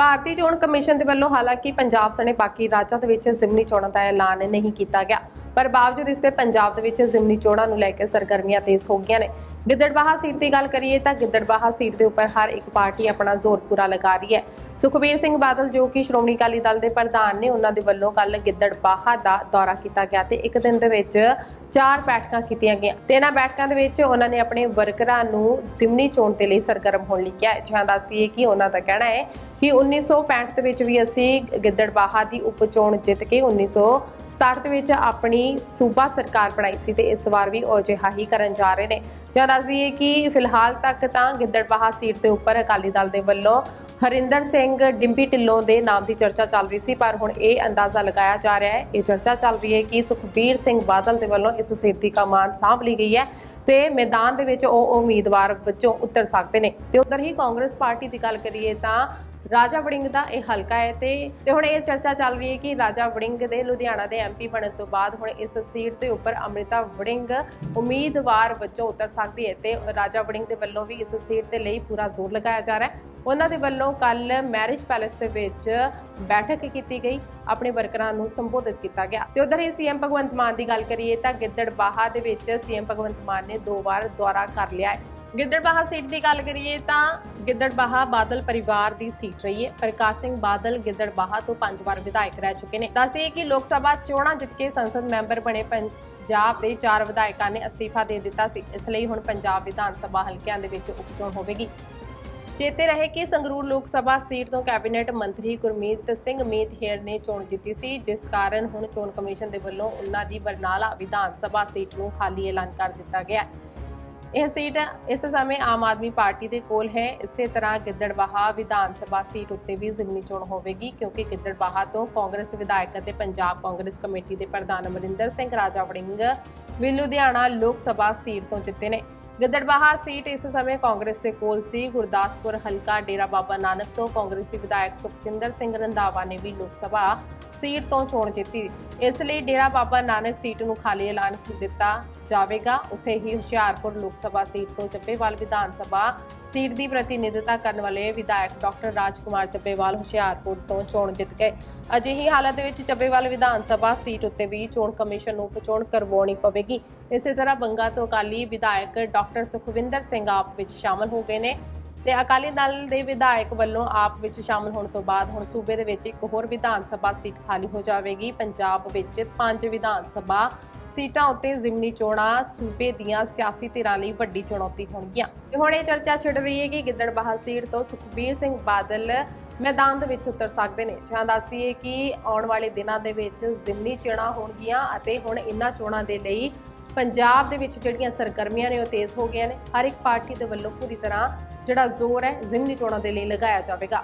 ਭਾਰਤੀ ਚੋਣ ਕਮਿਸ਼ਨ ਦੇ ਵੱਲੋਂ ਹਾਲਾਂਕਿ ਪੰਜਾਬ ਸਣੇ ਬਾਕੀ ਰਾਜਾਂ ਦੇ ਵਿੱਚ ਜ਼ਿਮਨੀ ਚੋਣਾਂ ਦਾ ਐਲਾਨ ਨਹੀਂ ਕੀਤਾ ਗਿਆ, ਪਰ ਬਾਵਜੂਦ ਇਸ ਦੇ ਪੰਜਾਬ ਦੇ ਵਿੱਚ ਜ਼ਿਮਨੀ ਚੋਣਾਂ ਨੂੰ ਲੈ ਕੇ ਸਰਗਰਮੀਆਂ ਤੇਜ਼ ਹੋ ਗਈਆਂ ਨੇ। ਗਿੱਦੜਬਾਹਾ ਸੀਟ ਦੀ ਗੱਲ ਕਰੀਏ ਤਾਂ ਗਿੱਦੜਬਾਹਾ ਸੀਟ ਦੇ ਉੱਪਰ ਹਰ ਇੱਕ ਪਾਰਟੀ ਆਪਣਾ ਜ਼ੋਰ ਪੂਰਾ ਲਗਾ ਰਹੀ ਹੈ। ਸੁਖਬੀਰ ਸਿੰਘ ਬਾਦਲ ਜੋ ਕਿ ਸ਼੍ਰੋਮਣੀ ਅਕਾਲੀ ਦਲ ਦੇ ਪ੍ਰਧਾਨ ਨੇ, ਉਹਨਾਂ ਦੇ ਵੱਲੋਂ ਕੱਲ ਗਿੱਦੜਬਾਹਾ ਦਾ ਦੌਰਾ ਕੀਤਾ ਗਿਆ ਤੇ ਇੱਕ ਦਿਨ ਦੇ ਵਿੱਚ ਚਾਰ ਬੈਠਕਾਂ ਕੀਤੀਆਂ ਗਈਆਂ। ਤੇ ਇਹਨਾਂ ਬੈਠਕਾਂ ਦੇ ਵਿੱਚ ਉਹਨਾਂ ਨੇ ਆਪਣੇ ਵਰਕਰਾਂ ਨੂੰ ਜ਼ਿਮਨੀ ਚੋਣ ਦੇ ਲਈ ਸਰਗਰਮ ਹੋਣ ਲਈ ਕਿਹਾ ਹੈ। ਜਿਹਾਂ ਦੱਸਦੀ ਹੈ ਕਿ ਉਹਨਾਂ ਦਾ ਕਹਿਣਾ ਹੈ ਕਿ 1965 ਦੇ ਵਿੱਚ ਵੀ ਅਸੀਂ ਗਿੱਦੜਬਾਹਾ ਦੀ ਉਪ ਚੋਣ ਜਿੱਤ ਕੇ 1967 ਦੇ ਵਿੱਚ ਆਪਣੀ ਸੂਬਾ ਸਰਕਾਰ ਬਣਾਈ ਸੀ ਤੇ ਇਸ ਵਾਰ ਵੀ ਉਹ ਅਜਿਹਾ ਹੀ ਕਰਨ ਜਾ ਰਹੇ ਨੇ। ਜਿਹਾਂ ਦੱਸਦੀ ਹੈ ਕਿ ਫਿਲਹਾਲ ਤੱਕ ਤਾਂ ਗਿੱਦੜਬਾਹਾ ਸੀਟ ਦੇ ਉੱਪਰ ਅਕਾਲੀ ਦਲ ਦੇ ਵੱਲੋਂ ਹਰਿੰਦਰ ਸਿੰਘ, ਡਿੰਪੀ ਢਿੱਲੋਂ ਦੇ ਨਾਮ ਦੀ ਚਰਚਾ ਚੱਲ ਰਹੀ ਸੀ, ਪਰ ਹੁਣ ਇਹ ਅੰਦਾਜ਼ਾ ਲਗਾਇਆ ਜਾ ਰਿਹਾ ਹੈ। ਇਹ ਚਰਚਾ ਚੱਲ ਰਹੀ ਹੈ ਕਿ ਸੁਖਬੀਰ ਸਿੰਘ ਬਾਦਲ ਦੇ ਵੱਲੋਂ ਇਸ ਸੀਟ ਦੀ ਕਮਾਨ ਸਾਂਭ ਲਈ ਗਈ ਹੈ ਤੇ ਮੈਦਾਨ ਦੇ ਵਿੱਚ ਉਹ ਉਮੀਦਵਾਰ ਵਿੱਚੋਂ ਉਤਰ ਸਕਦੇ ਨੇ। ਤੇ ਉਧਰ ਹੀ ਕਾਂਗਰਸ ਪਾਰਟੀ ਦੀ ਗੱਲ ਕਰੀਏ ਤਾਂ ਰਾਜਾ ਵੜਿੰਗ ਦਾ ਇਹ ਹਲਕਾ ਹੈ ਤੇ ਤੇ ਹੁਣ ਇਹ ਚਰਚਾ ਚੱਲ ਰਹੀ ਹੈ ਕਿ ਰਾਜਾ ਵੜਿੰਗ ਦੇ ਲੁਧਿਆਣਾ ਦੇ ਐਮਪੀ ਬਣਨ ਤੋਂ ਬਾਅਦ ਹੁਣ ਇਸ ਸੀਟ ਦੇ ਉੱਪਰ ਅੰਮ੍ਰਿਤਾ ਵੜਿੰਗ ਉਮੀਦਵਾਰ ਵਜੋਂ ਉਤਰ ਸਕਦੀ ਹੈ ਤੇ ਰਾਜਾ ਵੜਿੰਗ ਦੇ ਵੱਲੋਂ ਵੀ ਇਸ ਸੀਟ ਦੇ ਲਈ ਪੂਰਾ ਜ਼ੋਰ ਲਗਾਇਆ ਜਾ ਰਿਹਾ ਹੈ। ਉਹਨਾਂ ਦੇ ਵੱਲੋਂ ਕੱਲ ਮੈਰਿਜ ਪੈਲੇਸ ਦੇ ਵਿੱਚ ਬੈਠਕ ਕੀਤੀ ਗਈ। ਆਪਣੇ ਵਰਕਰਾਂ ਨੂੰ ਸੰਬੋਧਿਤ ਕੀਤਾ ਗਿਆ। ਤੇ ਉਧਰ ਹੀ ਸੀਐਮ ਭਗਵੰਤ ਮਾਨ ਦੀ ਗੱਲ ਕਰੀਏ ਤਾਂ ਗਿੱਦੜਬਾਹਾ ਦੇ ਵਿੱਚ ਸੀਐਮ ਭਗਵੰਤ ਮਾਨ ਨੇ ਦੋ ਵਾਰ ਦੌਰਾ ਕਰ ਲਿਆ ਹੈ। ਗਿੱਦੜਬਾਹਾ ਸੀਟ ਦੀ ਗੱਲ ਕਰੀਏ ਤਾਂ ਗਿੱਦੜਬਾਹਾ ਬਾਦਲ ਪਰਿਵਾਰ ਦੀ ਸੀਟ ਰਹੀ ਹੈ। ਪ੍ਰਕਾਸ਼ ਸਿੰਘ ਬਾਦਲ ਗਿੱਦੜਬਾਹਾ ਤੋਂ ਪੰਜ ਵਾਰ ਵਿਧਾਇਕ ਰਹਿ ਚੁੱਕੇ ਨੇ। ਦੱਸਦੇ ਕਿ ਲੋਕ ਸਭਾ ਚੋਣਾਂ ਜਿੱਤ ਕੇ ਸੰਸਦ ਮੈਂਬਰ ਬਣੇ ਪੰਜਾਬ ਦੇ ਚਾਰ ਵਿਧਾਇਕਾਂ ਨੇ ਅਸਤੀਫਾ ਦੇ ਦਿੱਤਾ ਸੀ। ਇਸ ਲਈ ਹੁਣ ਪੰਜਾਬ ਵਿਧਾਨ ਸਭਾ ਹਲਕਿਆਂ ਦੇ ਵਿੱਚ ਉਪਚੋਣ ਹੋਵੇਗੀ। ਚੇਤੇ ਰਹੇ ਕਿ ਸੰਗਰੂਰ ਲੋਕ ਸਭਾ ਸੀਟ ਤੋਂ ਕੈਬਨਿਟ ਮੰਤਰੀ ਗੁਰਮੀਤ ਸਿੰਘ ਮੀਤ ਹੇਰ ਨੇ ਚੋਣ ਜਿੱਤੀ ਸੀ, ਜਿਸ ਕਾਰਨ ਹੁਣ ਚੋਣ ਕਮਿਸ਼ਨ ਦੇ ਵੱਲੋਂ ਉਹਨਾਂ ਦੀ ਬਰਨਾਲਾ ਵਿਧਾਨ ਸਭਾ ਸੀਟ ਨੂੰ ਖਾਲੀ ਐਲਾਨ ਕਰ ਦਿੱਤਾ ਗਿਆ ਹੈ। ਇਹ ਸੀਟ ਇਸ ਸਮੇਂ ਆਮ ਆਦਮੀ ਪਾਰਟੀ ਦੇ ਕੋਲ ਹੈ। ਇਸੇ ਤਰ੍ਹਾਂ ਗਿੱਦੜਬਾਹਾ ਵਿਧਾਨ ਸਭਾ ਸੀਟ ਉੱਤੇ ਵੀ ਜ਼ਿਮਨੀ ਚੋਣ ਹੋਵੇਗੀ, ਕਿਉਂਕਿ ਗਿੱਦੜਬਾਹਾ ਤੋਂ ਕਾਂਗਰਸ ਵਿਧਾਇਕ ਅਤੇ ਪੰਜਾਬ ਕਾਂਗਰਸ ਕਮੇਟੀ ਦੇ ਪ੍ਰਧਾਨ ਅਮਰਿੰਦਰ ਸਿੰਘ ਰਾਜਾ ਵੜਿੰਗ ਵੀ ਲੁਧਿਆਣਾ ਲੋਕ ਸਭਾ ਸੀਟ ਤੋਂ ਜਿੱਤੇ ਨੇ। ਗਿੱਦੜਬਾਹਾ ਸੀਟ ਇਸ ਸਮੇਂ ਕਾਂਗਰਸ ਦੇ ਕੋਲ ਸੀ। ਗੁਰਦਾਸਪੁਰ, ਹਲਕਾ ਡੇਰਾ ਬਾਬਾ ਨਾਨਕ ਤੋਂ ਕਾਂਗਰਸੀ ਵਿਧਾਇਕ ਸੁਖਜਿੰਦਰ ਸਿੰਘ ਰੰਧਾਵਾ ਨੇ ਵੀ ਲੋਕ ਸਭਾ ਸੀਟ ਤੋਂ ਚੋਣ ਜਿੱਤੀ। ਇਸ ਲਈ ਡੇਰਾ ਬਾਬਾ ਨਾਨਕ ਸੀਟ ਨੂੰ ਖਾਲੀ ਐਲਾਨ ਦਿੱਤਾ ਜਾਵੇਗਾ। ਉੱਥੇ ਹੀ ਹੁਸ਼ਿਆਰਪੁਰ ਲੋਕ ਸਭਾ ਸੀਟ ਤੋਂ ਚੱਬੇਵਾਲ ਵਿਧਾਨ ਸਭਾ ਸੀਟ ਦੀ ਪ੍ਰਤੀਨਿਧਤਾ ਕਰਨ ਵਾਲੇ ਵਿਧਾਇਕ ਡਾਕਟਰ ਰਾਜਕੁਮਾਰ ਚੱਬੇਵਾਲ ਹੁਸ਼ਿਆਰਪੁਰ ਤੋਂ ਚੋਣ ਜਿੱਤ ਗਏ। ਅਜਿਹੀ ਹਾਲਤ ਦੇ ਵਿੱਚ ਚੱਬੇਵਾਲ ਵਿਧਾਨ ਸਭਾ ਸੀਟ ਉੱਤੇ ਵੀ ਚੋਣ ਕਮਿਸ਼ਨ ਨੂੰ ਚੋਣ ਕਰਵਾਉਣੀ ਪਵੇਗੀ। ਇਸੇ ਤਰ੍ਹਾਂ ਬੰਗਾ ਤੋਂ ਅਕਾਲੀ ਵਿਧਾਇਕ ਡਾਕਟਰ ਸੁਖਵਿੰਦਰ ਸਿੰਘ ਆਪ ਵਿੱਚ ਸ਼ਾਮਲ ਹੋ ਗਏ ਨੇ। ਤੇ ਅਕਾਲੀ ਦਲ ਦੇ ਵਿਧਾਇਕ ਵੱਲੋਂ ਆਪ ਵਿੱਚ ਸ਼ਾਮਲ ਹੋਣ ਤੋਂ ਬਾਅਦ ਹੁਣ ਸੂਬੇ ਦੇ ਵਿੱਚ ਇੱਕ ਹੋਰ ਵਿਧਾਨ ਸਭਾ ਸੀਟ ਖਾਲੀ ਹੋ ਜਾਵੇਗੀ। ਪੰਜਾਬ ਵਿੱਚ ਪੰਜ ਵਿਧਾਨ ਸਭਾ ਸੀਟਾਂ ਉੱਤੇ ਜ਼ਿਮਨੀ ਚੋਣਾਂ ਸੂਬੇ ਦੀਆਂ ਸਿਆਸੀ ਧਿਰਾਂ ਲਈ ਵੱਡੀ ਚੁਣੌਤੀ ਹੋਣਗੀਆਂ। ਤੇ ਹੁਣ ਇਹ ਚਰਚਾ ਛਿੜ ਰਹੀ ਹੈ ਕਿ ਗਿੱਦੜਬਾਹਾ ਸੀਟ ਤੋਂ ਸੁਖਬੀਰ ਸਿੰਘ ਬਾਦਲ ਮੈਦਾਨ ਦੇ ਵਿੱਚ ਉਤਰ ਸਕਦੇ ਨੇ। ਜਾਂ ਦੱਸਦੀ ਹੈ ਕਿ ਆਉਣ ਵਾਲੇ ਦਿਨਾਂ ਦੇ ਵਿੱਚ ਜ਼ਿਮਨੀ ਚੋਣਾਂ ਹੋਣਗੀਆਂ ਅਤੇ ਹੁਣ ਇਨ੍ਹਾਂ ਚੋਣਾਂ ਦੇ ਲਈ ਪੰਜਾਬ ਦੇ ਵਿੱਚ ਜਿਹੜੀਆਂ ਸਰਗਰਮੀਆਂ ਨੇ ਉਹ ਤੇਜ਼ ਹੋ ਗਈਆਂ ਨੇ। ਹਰ ਇੱਕ ਪਾਰਟੀ ਦੇ ਵੱਲੋਂ ਪੂਰੀ ਤਰ੍ਹਾਂ ਜਿਹੜਾ ਜ਼ੋਰ ਹੈ ਜ਼ਿਮਨੀ ਚੋਣਾਂ ਦੇ ਲਈ ਲਗਾਇਆ ਜਾਵੇਗਾ।